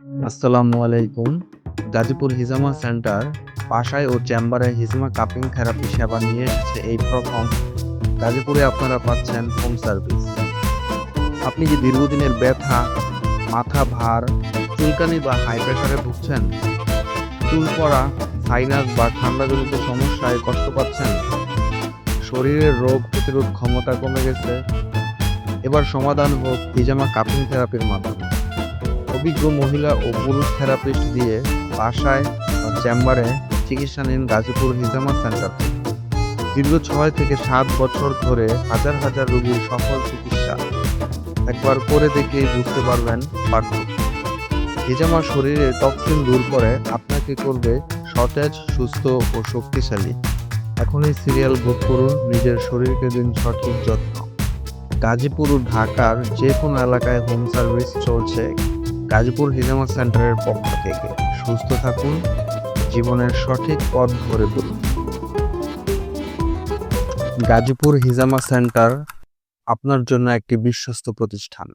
আসসালামু আলাইকুম। গাজীপুর হিজামা সেন্টার বাসায় ও চেম্বারে হিজমা কাপিং থেরাপি সেবা নিয়ে এসেছে এই প্রথম গাজীপুরে আপনারা পাচ্ছেন হোম সার্ভিস আপনি যে দীর্ঘদিনের ব্যথা, মাথা ভার, চুলকানি বা হাই প্রেশারে ভুগছেন? চুল পড়া সাইনাস বা ঠান্ডাজনিত সমস্যায় কষ্ট পাচ্ছেন? শরীরের রোগ প্রতিরোধ ক্ষমতা কমে গেছে। এবার সমাধান হোক হিজামা কাপিং থেরাপির মাধ্যমে। অভিজ্ঞ মহিলা ও পুরুষ থেরাপিস্ট দিয়ে বাসায় চেম্বারে চিকিৎসা নিন গাজীপুর হিজামা সেন্টার। দীর্ঘ ছয় থেকে সাত বছর ধরে হাজার হাজার রোগীর সফল চিকিৎসা। একবার করে দেখেই বুঝতে পারবেন পার্থক্য। হিজামা শরীরের টক্সিন দূর করে, আপনাকে করবে সতেজ, সুস্থ ও শক্তিশালী। এখনই সিরিয়াল বুক করুন, নিজের শরীরকে দিন সঠিক যত্ন। গাজীপুর ঢাকার যে কোনো এলাকায় হোম সার্ভিস চলছে। গাজীপুর হিজামা সেন্টারের পক্ষ থেকে সুস্থ থাকুন, জীবনের সঠিক পথ ধরে তুলুন গাজীপুর হিজামা সেন্টার আপনার জন্য একটি বিশ্বস্ত প্রতিষ্ঠান।